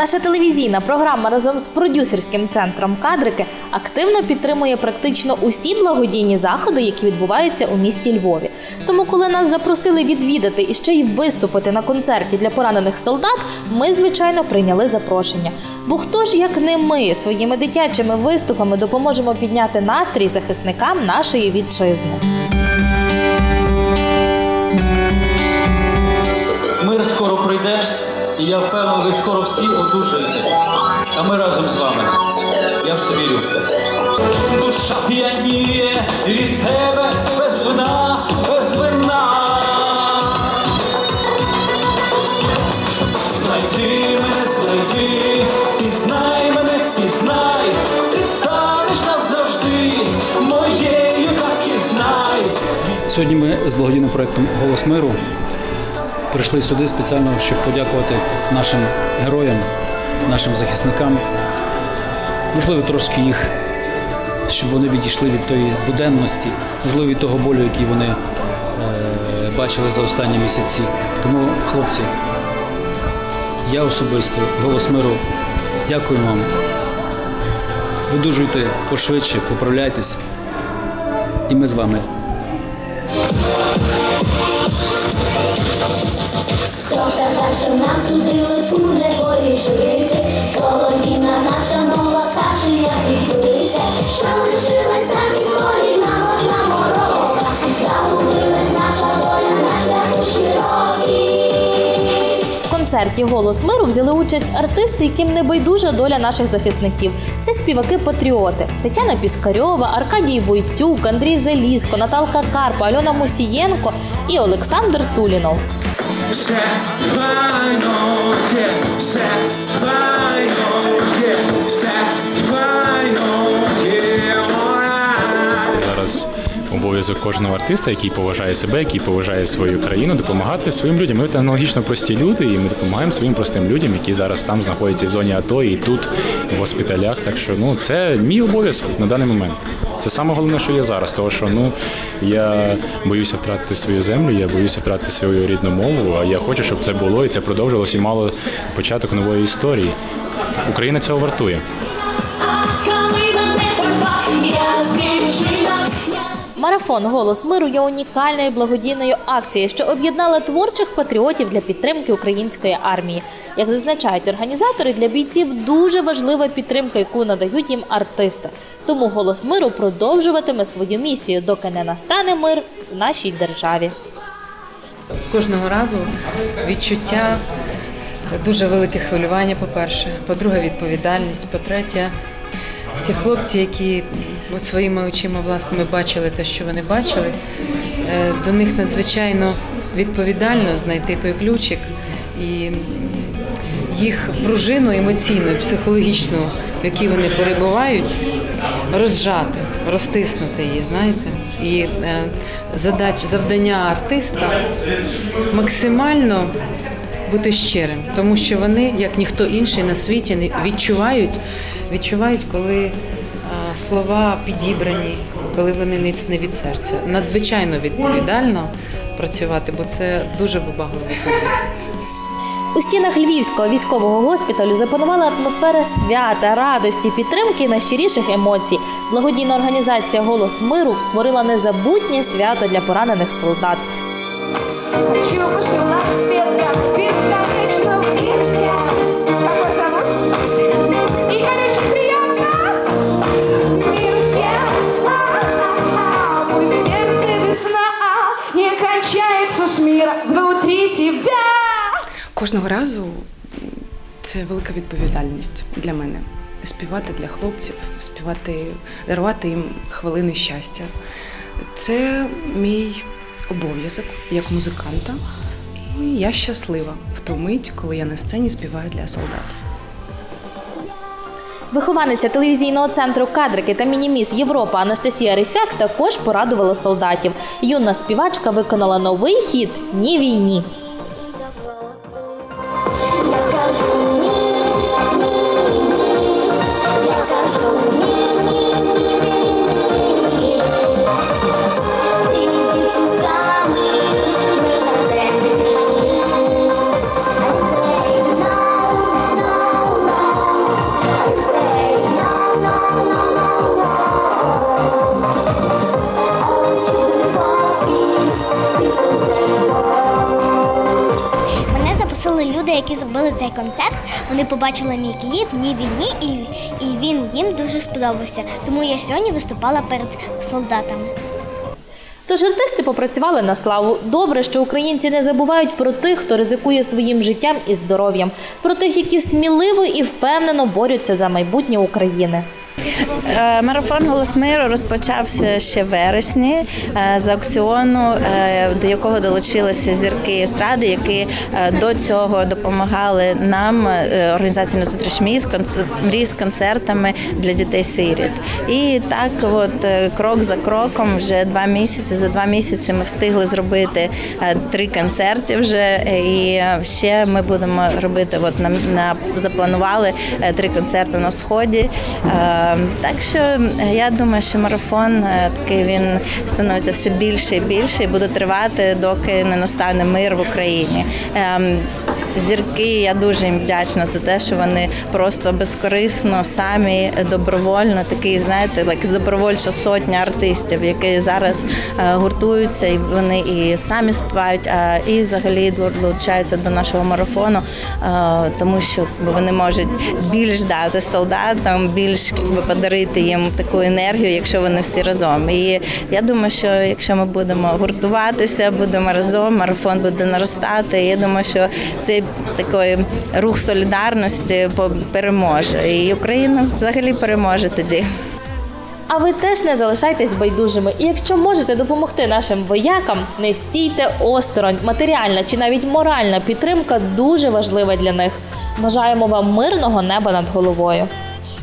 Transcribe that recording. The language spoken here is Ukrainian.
Наша телевізійна програма разом з продюсерським центром кадрики активно підтримує практично усі благодійні заходи, які відбуваються у місті Львові. Тому, коли нас запросили відвідати і ще й виступити на концерті для поранених солдат, ми звичайно прийняли запрошення. Бо хто ж як не ми своїми дитячими виступами допоможемо підняти настрій захисникам нашої вітчизни. Мир скоро прийде, і я впевнений, ви скоро всі одужаєте. А ми разом з вами. Я в це вірю. Душа п'яніє від тебе без вина, без вина. Знайди мене, знайди, пізнай мене, пізнай, ти станеш назавжди моєю, так і знай. Сьогодні ми з благодійним проєктом Голос миру прийшли сюди спеціально, щоб подякувати нашим героям, нашим захисникам. Можливо, трошки їх, щоб вони відійшли від тої буденності, можливо, від того болю, який вони е, бачили за останні місяці. Тому, хлопці, я особисто, голос миру, дякую вам. Видужуйте пошвидше, поправляйтесь, і ми з вами. Сказав, що нам судилось у неволі жити? Соломіна наша нова пташеня підбите, що лишилась замість волі. Загубилась наша доля, наш шляху широкий. Концерті Голос миру взяли участь артисти, яким не байдужа доля наших захисників. Це співаки-патріоти Тетяна Піскарьова, Аркадій Войтюк, Андрій Залізко, Наталка Карпа, Альона Мусієнко і Олександр Тулінов. Все файно є, все файно є, все файно є. зараз обов'язок кожного артиста, який поважає себе, який поважає свою країну, допомагати своїм людям. Ми технологічно прості люди, і ми допомагаємо своїм простим людям, які зараз там знаходяться в зоні АТО і тут в госпіталях. Так що ну це мій обов'язок на даний момент. Це саме головне, що є зараз, тому що ну я боюся втратити свою землю, я боюся втратити свою рідну мову. А я хочу, щоб це було і це продовжилось і мало початок нової історії. Україна цього вартує. Марафон Голос миру є унікальною благодійною акцією, що об'єднала творчих патріотів для підтримки української армії. Як зазначають організатори, для бійців дуже важлива підтримка, яку надають їм артисти. Тому голос миру продовжуватиме свою місію, доки не настане мир в нашій державі. Кожного разу відчуття дуже велике хвилювання, по-перше, по-друге, відповідальність, по-третє, всі хлопці, які своїми очима власними бачили те, що вони бачили, е, до них надзвичайно відповідально знайти той ключик і їх пружину емоційну психологічну, в якій вони перебувають, розжати, розтиснути її, знаєте. І е, задач, завдання артиста максимально бути щирим, тому що вони, як ніхто інший на світі, не- відчувають, відчувають, коли е, слова підібрані, коли вони не не від серця. Надзвичайно відповідально працювати, бо це дуже вибагливий подвиг. У стінах Львівського військового госпіталю запанувала атмосфера свята, радості, підтримки і найщиріших емоцій. Благодійна організація Голос миру створила незабутнє свято для поранених солдат. Кончается с мира. Кожного разу це велика відповідальність для мене. Співати для хлопців, співати, дарувати їм хвилини щастя. Це мій обов'язок як музиканта. І я щаслива в ту мить, коли я на сцені співаю для солдат. Вихованиця телевізійного центру кадрики та мініміс Європа Анастасія Рифяк також порадувала солдатів. Юна співачка виконала новий хіт Ні війні. Цей концерт, вони побачили мій кліп Ні війні, і, і він їм дуже сподобався. Тому я сьогодні виступала перед солдатами. Тож артисти попрацювали на славу. Добре, що українці не забувають про тих, хто ризикує своїм життям і здоров'ям, про тих, які сміливо і впевнено борються за майбутнє України. Е, Марафон «Голос миру» розпочався ще в вересні е, з аукціону, е, до якого долучилися зірки естради, які до цього допомагали нам організації на зустріч мрій з концертами для дітей сиріт. І так, от крок за кроком, вже два місяці. За два місяці ми встигли зробити три концерти вже, і ще ми будемо робити. От на, на запланували три концерти на сході. Е, Так що е, я думаю, що марафон е, такий він становиться все більше і більше і буде тривати, доки не настане мир в Україні. Зірки, я дуже їм вдячна за те, що вони просто безкорисно самі добровольно, такий, знаєте, як добровольча сотня артистів, які зараз е, гуртуються, і вони і самі співають, а і взагалі долучаються до нашого марафону, е, тому що вони можуть більш дати солдатам, більш подарити їм таку енергію, якщо вони всі разом. І я думаю, що якщо ми будемо гуртуватися, будемо разом, марафон буде наростати. Я думаю, що цей такий рух солідарності переможе, і Україна взагалі переможе тоді. А ви теж не залишайтесь байдужими. І якщо можете допомогти нашим воякам, не стійте осторонь. Матеріальна чи навіть моральна підтримка дуже важлива для них. Бажаємо вам мирного неба над головою.